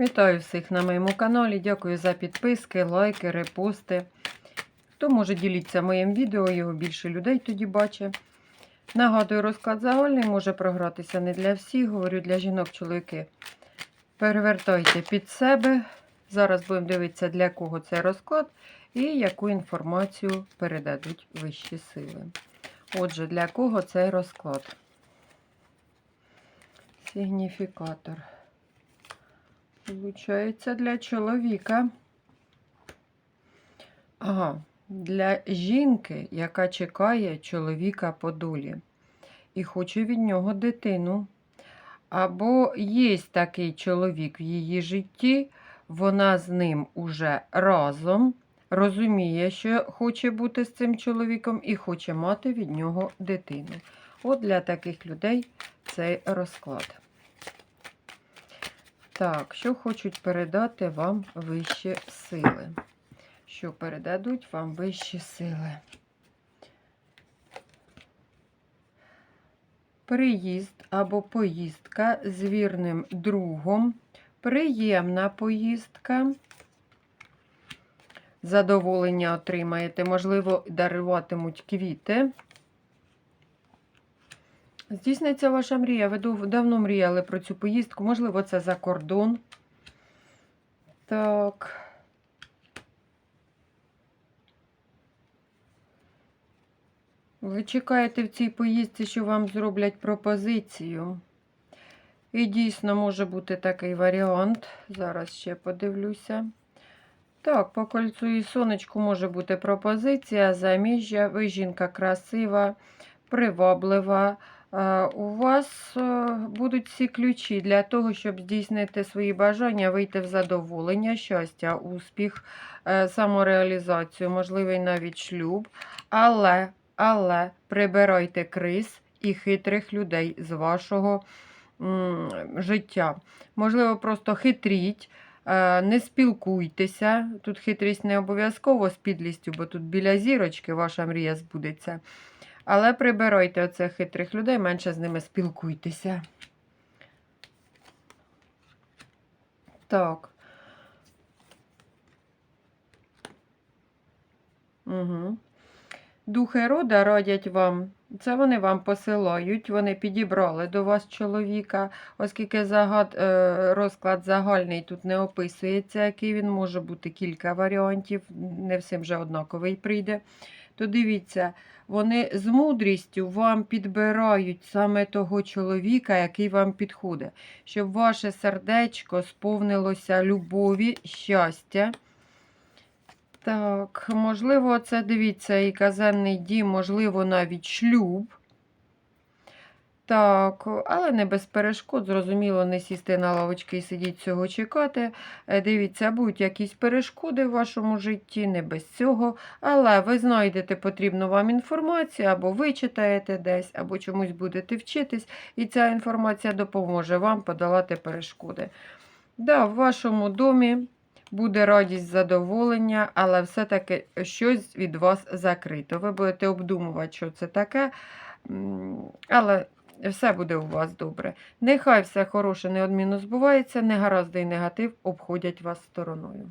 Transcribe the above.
Вітаю всіх на моєму каналі. Дякую за підписки, лайки, репости. Хто може ділитися моїм відео, його більше людей тоді бачить. Нагадую, розклад загальний може програтися не для всіх, говорю для жінок, чоловіки. Перевертайте під себе. Зараз будемо дивитися, для кого цей розклад і яку інформацію передадуть вищі сили. Отже, для кого цей розклад? Сигніфікатор. Получається для чоловіка. Ага, для жінки, яка чекає чоловіка по долі і хоче від нього дитину. Або є такий чоловік в її житті, вона з ним уже разом, розуміє, що хоче бути з цим чоловіком і хоче мати від нього дитину. От для таких людей цей розклад. Так, що хочуть передати вам вищі сили? Що передадуть вам вищі сили? Приїзд або поїздка з вірним другом. Приємна поїздка. Задоволення отримаєте, можливо, даруватимуть квіти. Здійсниться ваша мрія. Ви давно мріяли про цю поїздку. Можливо, це за кордон. Так. Ви чекаєте в цій поїздці, що вам зроблять пропозицію. І дійсно може бути такий варіант. Зараз ще подивлюся. Так, по кольцу і сонечку може бути пропозиція, заміжжя. Ви жінка красива, приваблива. Е, У вас е, будуть всі ключі для того, щоб здійснити свої бажання, вийти в задоволення, щастя, успіх, е, самореалізацію, можливий навіть шлюб. Але, але прибирайте криз і хитрих людей з вашого життя. Можливо, просто хитріть. Не спілкуйтеся. Тут хитрість не обов'язково з підлістю, бо тут біля зірочки ваша мрія збудеться. Але прибирайте оцих хитрих людей, менше з ними спілкуйтеся. Так. Угу. Духи рода радять вам. Це вони вам посилають, вони підібрали до вас чоловіка, оскільки загад, е, розклад загальний тут не описується, який він може бути кілька варіантів, не всім же однаковий прийде. То дивіться, вони з мудрістю вам підбирають саме того чоловіка, який вам підходить, щоб ваше сердечко сповнилося любові, щастя. Так, можливо, це дивіться і казенний дім, можливо, навіть шлюб. Так, але не без перешкод, зрозуміло, не сісти на лавочки і сидіти цього чекати. Е, Дивіться, будуть якісь перешкоди в вашому житті, не без цього. Але ви знайдете потрібну вам інформацію, або вичитаєте десь, або чомусь будете вчитись, і ця інформація допоможе вам подолати перешкоди. Да, в вашому домі буде радість, задоволення, але все-таки щось від вас закрито. Ви будете обдумувати, що це таке, але все буде у вас добре. Нехай все хороше неодмінно збувається, негаразди і негатив обходять вас стороною.